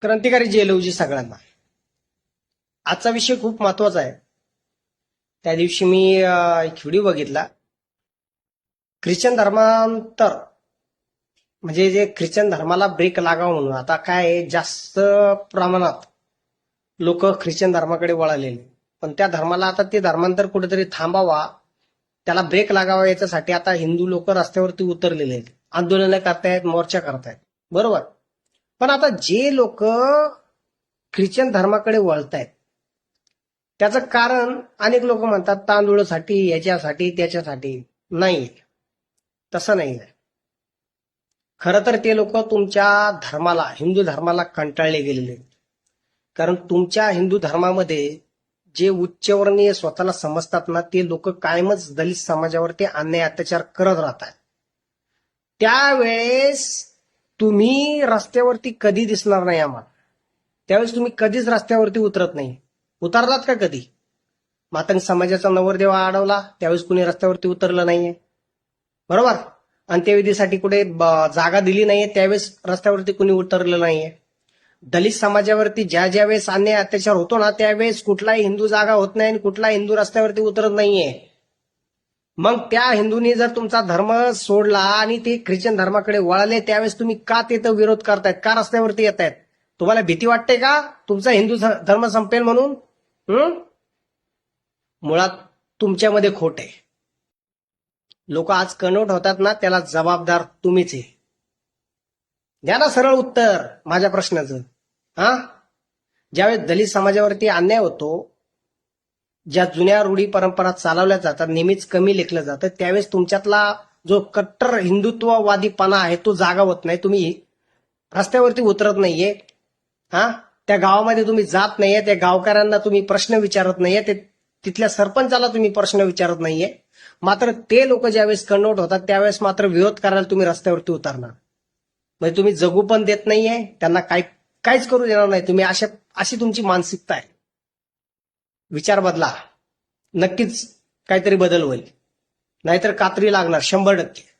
क्रांतिकारी जेलवजी सगळ्यांना. आजचा विषय खूप महत्त्वाचा आहे. त्या दिवशी मी एक व्हिडिओ बघितला. ख्रिश्चन धर्मांतर म्हणजे जे ख्रिश्चन धर्माला ब्रेक लागावं म्हणून. आता काय आहे, जास्त प्रमाणात लोक ख्रिश्चन धर्माकडे वळालेले. पण त्या धर्माला आता ते धर्मांतर कुठेतरी थांबावा त्याला ब्रेक लागावा याच्यासाठी आता हिंदू लोक रस्त्यावरती उतरलेले आहेत. आंदोलनं करतायत मोर्चा करतायत. बरोबर? पण आता जे लोक ख्रिश्चन धर्माकडे वळतायत त्याचं कारण अनेक लोक म्हणतात तांदूळसाठी याच्यासाठी त्याच्यासाठी नाही. तसं नाही आहे. खरं तर ते लोक तुमच्या धर्माला हिंदू धर्माला कंटाळले गेलेले आहेत. कारण तुमच्या हिंदू धर्मामध्ये जे उच्चवर्णीय स्वतःला समजतात ना ते लोक कायमच दलित समाजावरती अन्याय अत्याचार करत राहतात. त्यावेळेस तुम्ही रस्त्यावरती कधी दिसणार नाही आम्हाला. त्यावेळेस तुम्ही कधीच रस्त्यावरती उतरत नाही. उतरलात का कधी? मातंग समाजाचा नवरदेव अडवला त्यावेळेस कुणी रस्त्यावरती उतरलं नाहीये. बरोबर? अंत्यविधीसाठी कुठे ब- जागा दिली नाहीये त्यावेळेस रस्त्यावरती कुणी उतरलं नाहीये. दलित समाजावरती ज्या ज्या वेळेस अन्याय अत्याचार होतो ना त्यावेळेस कुठलाही हिंदू जागा होत नाही आणि कुठला हिंदू रस्त्यावरती उतरत नाहीये. मग त्या हिंदूंनी जर तुमचा धर्म सोडला आणि ते ख्रिश्चन धर्माकडे वळाले त्यावेळेस तुम्ही का तिथं विरोध करतायत? का रस्त्यावरती येत आहेत तुम्हाला भीती वाटते का? तुमचा हिंदू धर्म संपेल म्हणून? हम्म मुळात तुमच्यामध्ये खोट आहे. लोक आज कन्वर्ट होतात ना त्याला जबाबदार तुम्हीच आहे. द्या ना सरळ उत्तर माझ्या प्रश्नाचं. हा? ज्यावेळेस दलित समाजावरती अन्याय होतो ज्या जुन्या रूढी परंपरा चालवल्या जातात नेहमीच कमी लेखलं जातं त्यावेळेस तुमच्यातला जो कट्टर हिंदुत्ववादीपणा आहे तो जागा होत नाही. तुम्ही रस्त्यावरती उतरत नाहीये. हा? त्या गावामध्ये तुम्ही जात नाहीये त्या गावकऱ्यांना तुम्ही प्रश्न विचारत नाहीये ते तिथल्या सरपंचाला तुम्ही प्रश्न विचारत नाहीये. मात्र ते लोक ज्यावेळेस कन्वर्ट होतात त्यावेळेस मात्र विरोध करायला तुम्ही रस्त्यावरती उतरणार. म्हणजे तुम्ही जगू पण देत नाहीये त्यांना काय काहीच करू देणार नाही. तुम्ही अशा अशी तुमची मानसिकता आहे. विचार बदला. नक्कीच काहीतरी बदल होईल. नाहीतर कात्री लागणार शंभर टक्के.